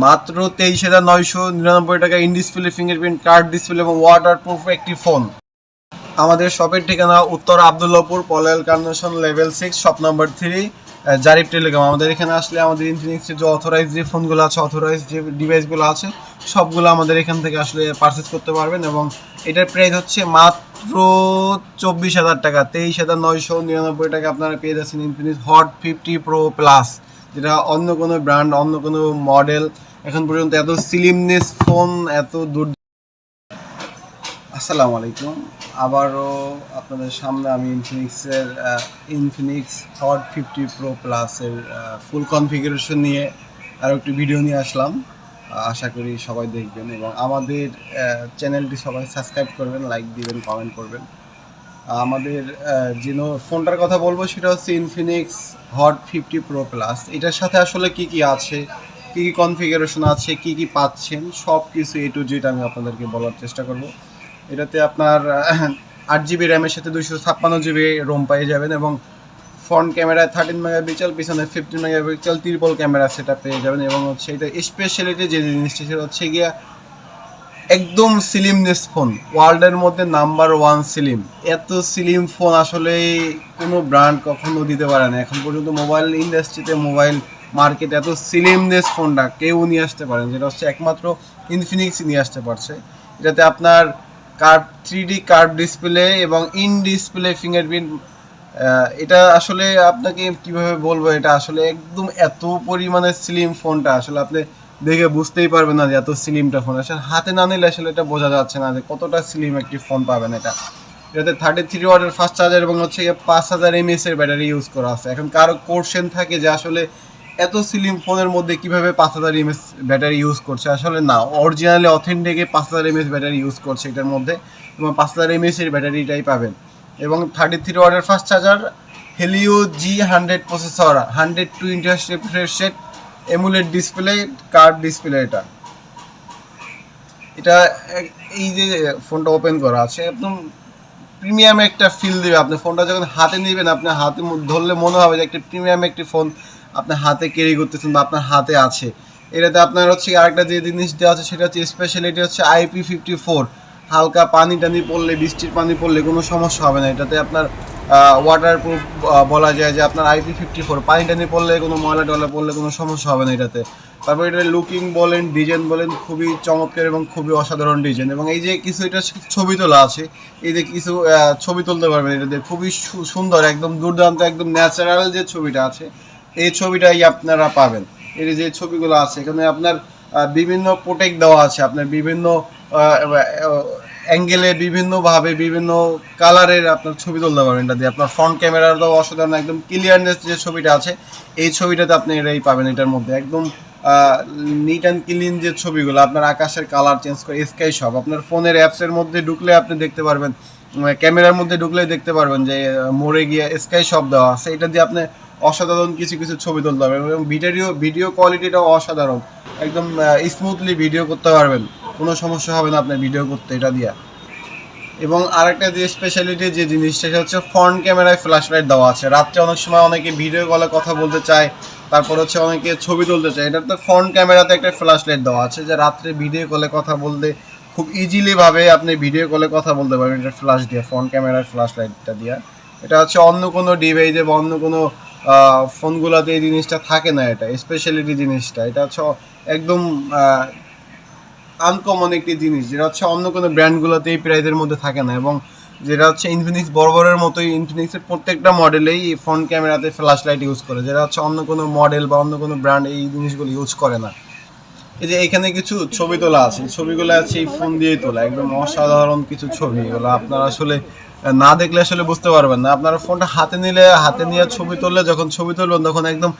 মাত্র তেইশ হাজার নয়শো নিরানব্বই টাকা in display fingerprint card display এবং ওয়াটার প্রুফ একটি ফোন আমাদের শপের ঠিকানা Uttara Abdullahpur Polwel Carnation level six shop number three Jarif Telecom আমাদের এখানে আসলে আমাদের ইনফিনিক্সের যে অথরাইজ যে ফোনগুলো আছে অথরাইজ যে ডিভাইসগুলো আছে, সবগুলো আমাদের এখান থেকে আসলে পারচেস করতে পারবেন এবং এটার প্রাইস হচ্ছে মাত্র চব্বিশ হাজার টাকা। তেইশ হাজার নয়শো নিরানব্বই টাকা আপনারা পেয়ে যাচ্ছেন Infinix Hot fifty Pro Plus যেটা অন্য কোনো ব্র্যান্ড অন্য কোনো মডেল এখন পর্যন্ত এত সিলিমনেস ফোন এত দূর আসসালামু আলাইকুম। আবারও আপনাদের সামনে আমি ইনফিনিক্সের ইনফিনিক্স হট ফিফটি প্রো প্লাসের ফুল কনফিগারেশন নিয়ে আরও একটি ভিডিও নিয়ে আসলাম। আশা করি সবাই দেখবেন এবং আমাদের চ্যানেলটি সবাই সাবস্ক্রাইব করবেন লাইক দিবেন কমেন্ট করবেন। আমাদের আহ, যে ফোনটার কথা বলব সেটা হচ্ছে Infinix Hot fifty Pro Plus এটার সাথে আসলে কি কি আছে কি কি কনফিগারেশন আছে কি কি পাচ্ছেন সব কিছু এ টু জেড আমি আপনাদেরকে বলার চেষ্টা করব। এটাতে আপনার আট জিবি র্যামের সাথে দুশো ছাপ্পান্ন জিবি রোম পেয়ে যাবেন এবং ফ্রন্ট ক্যামেরায় থার্টিন মেগাপিক্সেল পিছনে ফিফটিন মেগাপিক্সেল ত্রিপল ক্যামেরা সেটা পেয়ে যাবেন এবং হচ্ছে এটা স্পেশালিটি যে জিনিসটা সেটা হচ্ছে গিয়া একদম সিলিমনেস ফোন ওয়ার্ল্ডের মধ্যে নাম্বার ওয়ান সিলিম এত সিলিম ফোন আসলে কোনো ব্র্যান্ড কখনো দিতে পারে না। এখন পর্যন্ত মোবাইল ইন্ডাস্ট্রিতে মোবাইল মার্কেটে এত সিলিমনেস ফোনটা কেউ নিয়ে আসতে পারেন। যেটা হচ্ছে একমাত্র ইনফিনিক্স নিয়ে আসতে পারছে। এটাতে আপনার curve three D curve display এবং ইন ডিসপ্লে ফিঙ্গারপ্রিন্ট এটা আসলে আপনাকে কীভাবে বলব? এটা আসলে একদম এত পরিমাণে স্লিম ফোনটা আসলে আপনি দেখে বুঝতেই পারবেন না যে এত স্লিমটা ফোন আসলে হাতে না নিলে আসলে এটা বোঝা যাচ্ছে না যে কতটা স্লিম একটি ফোন পাবেন এটা। এটাতে থার্টি থ্রি ওয়াটের ফাস্ট চার্জার এবং হচ্ছে পাঁচ হাজার এমএস এর ব্যাটারি ইউজ করা আছে। এখন কারও কোর্শন থাকে যে আসলে এত স্লিম ফোনের মধ্যে কীভাবে পাঁচ হাজার এমএস ব্যাটারি ইউজ করছে? আসলে না অরিজিনালি অথেন্টিকে পাঁচ হাজার এমএস ব্যাটারি ইউজ করছে এটার মধ্যে। এবং পাঁচ হাজার এমএস এর ব্যাটারিটাই পাবেন। এবং থার্টি থ্রি ওয়াটের fast charger Helio G hundred processor hundred two interest rate AMOLED display, curved display এটা। এটা এই যে ফোনটা ওপেন করা আছে, একদম প্রিমিয়াম একটা ফিল দেবে। আপনি ফোনটা যখন হাতে নেবেন আপনার হাতে ধরলে মনে হবে যে একটা প্রিমিয়াম একটি ফোন আপনার হাতে ক্যারি করতেছেন বা আপনার হাতে আছে। এটাতে আপনার হচ্ছে আরেকটা যে জিনিস দেওয়া আছে, সেটা হচ্ছে স্পেশালিটি হচ্ছে আইপি ফিফটি ফোর হালকা পানি টানি পড়লে, বৃষ্টির পানি পড়লে কোনো সমস্যা হবে না। এটাতে আপনার ওয়াটার প্রুফ বলা যায় যে আপনার আইপি ফিফটি ফোর পানি টানি পড়লে কোনো ময়লা টয়লা পড়লে কোনো সমস্যা হবে না এটাতে। তারপর এটা লুকিং বলেন ডিজাইন বলেন, খুবই চমৎকার এবং খুবই অসাধারণ ডিজাইন এবং এই যে কিছু এটা ছবি তোলা আছে, এই যে কিছু ছবি তুলতে পারবেন এটাতে। খুবই সুন্দর, একদম দুর্দান্ত, একদম ন্যাচারাল যে ছবিটা আছে, এই ছবিটাই আপনারা পাবেন। এর যে ছবিগুলো আছে, এখানে আপনার বিভিন্ন প্রোটেক্ট দেওয়া আছে, আপনার বিভিন্ন অ্যাঙ্গেলে বিভিন্নভাবে বিভিন্ন কালারের আপনার ছবি তুলতে পারবেন এটা দিয়ে। আপনার ফ্রন্ট ক্যামেরারও অসাধারণ, একদম ক্লিয়ারনেস যে ছবিটা আছে, এই ছবিটাতে আপনি এটাই পাবেন এটার মধ্যে। একদম নিট অ্যান্ড ক্লিন যে ছবিগুলো, আপনার আকাশের কালার চেঞ্জ করে স্কাই সব। আপনার ফোনের অ্যাপসের মধ্যে ঢুকলে আপনি দেখতে পারবেন ক্যামেরার মধ্যে ঢুকলে দেখতে পারবেন যে মোড়ে গিয়ে স্কাই সব দেওয়া আছে। এটা দিয়ে আপনি অসাধারণ কিছু কিছু ছবি তুলতে পারবেন এবং ভিডিও ভিডিও কোয়ালিটিটাও অসাধারণ। একদম স্মুথলি ভিডিও করতে পারবেন। কোনো সমস্যা হবে না আপনার ভিডিও করতে, এটা দিয়ে। এবং আরেকটা যে স্পেশালিটি যে জিনিসটা, সেটা হচ্ছে ফ্রন্ট ক্যামেরায় ফ্ল্যাশ লাইট দেওয়া আছে। রাত্রে অনেক সময় অনেকে ভিডিও কলে কথা বলতে চায়, তারপর হচ্ছে অনেকে ছবি তুলতে চায়। এটা তো ফ্রন্ট ক্যামেরাতে একটা ফ্ল্যাশ লাইট দেওয়া আছে যে রাত্রে ভিডিও কলে কথা বলতে খুব ইজিলিভাবে আপনি ভিডিও কলে কথা বলতে পারবেন, এটা ফ্ল্যাশ দিয়ে ফ্রন্ট ক্যামেরার ফ্ল্যাশ লাইটটা দিয়ে। এটা হচ্ছে অন্য কোনো ডিভাইসে বা অন্য কোনো ফোনগুলোতে এই জিনিসটা থাকে না এটা স্পেশালিটি জিনিসটা। এটা হচ্ছে একদম আনকমন একটি জিনিস, যেটা হচ্ছে অন্য কোনো ব্র্যান্ডগুলোতে এই প্রাইজের মধ্যে থাকে না এবং যেটা হচ্ছে ইনফিনিক্স বরাবরের মতোই ইনফিনিক্সের প্রত্যেকটা মডেলেই ফ্রন্ট ক্যামেরাতে ফ্ল্যাশ লাইট ইউজ করে, যেটা হচ্ছে অন্য কোনো মডেল বা অন্য কোনো ব্র্যান্ড এই জিনিসগুলো ইউজ করে না। এই যে এখানে কিছু ছবি তোলা আছে ছবিগুলো আছে এই ফোন দিয়েই তোলা, একদম অসাধারণ কিছু ছবি, এগুলো আপনারা আসলে না দেখলে আসলে বুঝতে পারবেন না। আপনারা ফোনটা হাতে নিলে, হাতে নিয়ে ছবি তুললে, যখন ছবি তুলবেন, তখন একদম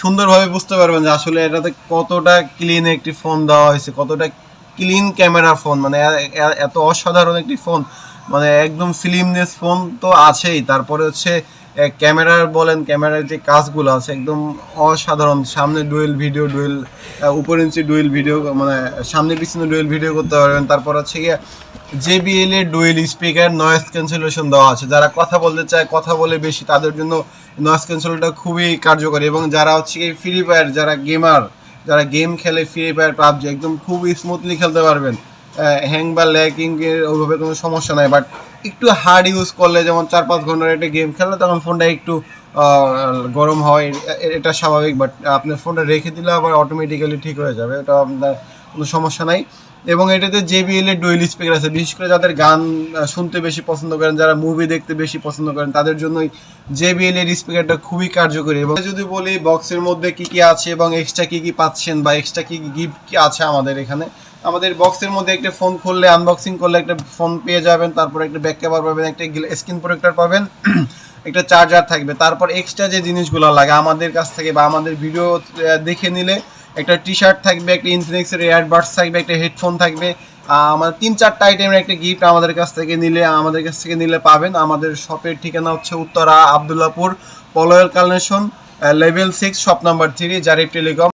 সুন্দরভাবে বুঝতে পারবেন যে আসলে এটাতে কতটা ক্লিন একটি ফোন দেওয়া হয়েছে, কতটা ক্লিন ক্যামেরা ফোন মানে এ- এ- এত অসাধারণ একটি ফোন মানে একদম ফিল্মনেস ফোন তো আছেই। তারপরে হচ্ছে ক্যামেরার বলেন, ক্যামেরার যে কাজগুলো আছে, একদম অসাধারণ। সামনে ডুয়েল ভিডিও ডুয়েল উপর ইঞ্চি ডুয়েল ভিডিও মানে সামনে পিছনে ডুয়েল ভিডিও করতে পারবেন। তারপর হচ্ছে গিয়ে জেবিএল এর ডুয়েল স্পিকার নয়েজ ক্যান্সেলেশন দেওয়া আছে। যারা কথা বলতে চায়, কথা বলে বেশি, তাদের জন্য নয়েজ ক্যান্সেলটা খুবই কার্যকরী। এবং যারা হচ্ছে ফ্রি ফায়ার যারা গেমার যারা গেম খেলে ফ্রি ফায়ার পাবজি একদম খুব স্মুথলি খেলতে পারবেন। হ্যাং বা ল্যাকিং এর ওইভাবে কোনো সমস্যা নাই বাট একটু হার্ড ইউজ করলে যেমন চার পাঁচ ঘণ্টার একটা গেম খেললে তখন ফোনটা একটু গরম হয় এটা স্বাভাবিক বাট আপনার ফোনটা রেখে দিলে আবার অটোমেটিক্যালি ঠিক হয়ে যাবে, এটা আপনার কোনো সমস্যা নাই। এবং এটাতে জেবিএল এর ডুয়েল স্পিকার আছে। বিশেষ করে যাদের গান শুনতে বেশি পছন্দ করেন, যারা মুভি দেখতে বেশি পছন্দ করেন, তাদের জন্যই জেবিএল এর স্পিকারটা খুবই কার্যকরী। এবং যদি বলি বক্সের মধ্যে কি কি আছে এবং এক্সট্রা কি কি পাচ্ছেন বা এক্সট্রা কি কি গিফট কি আছে আমাদের এখানে, আমাদের বক্সের মধ্যে একটা ফোন খুললে আনবক্সিং করলে একটা ফোন পেয়ে যাবেন, তারপর একটা ব্যাক কভার পাবেন, একটা স্ক্রিন প্রোটেক্টর পাবেন, একটা চার্জার থাকবে। তারপর এক্সট্রা যে জিনিসগুলো লাগে, আমাদের কাছ থেকে বা আমাদের ভিডিও দেখে নিলে একটা টি শার্ট থাকবে, একটা ইনফিনিক্সের এয়ারবাডস থাকবে, একটা হেডফোন থাকবে। আমাদের তিন চারটা আইটেমের একটা গিফট আমাদের কাছ থেকে নিলে, আমাদের কাছ থেকে নিলে পাবেন। আমাদের শপের ঠিকানা হচ্ছে Uttara Abdullahpur পলয়ের collection level six shop number three Jarif Telecom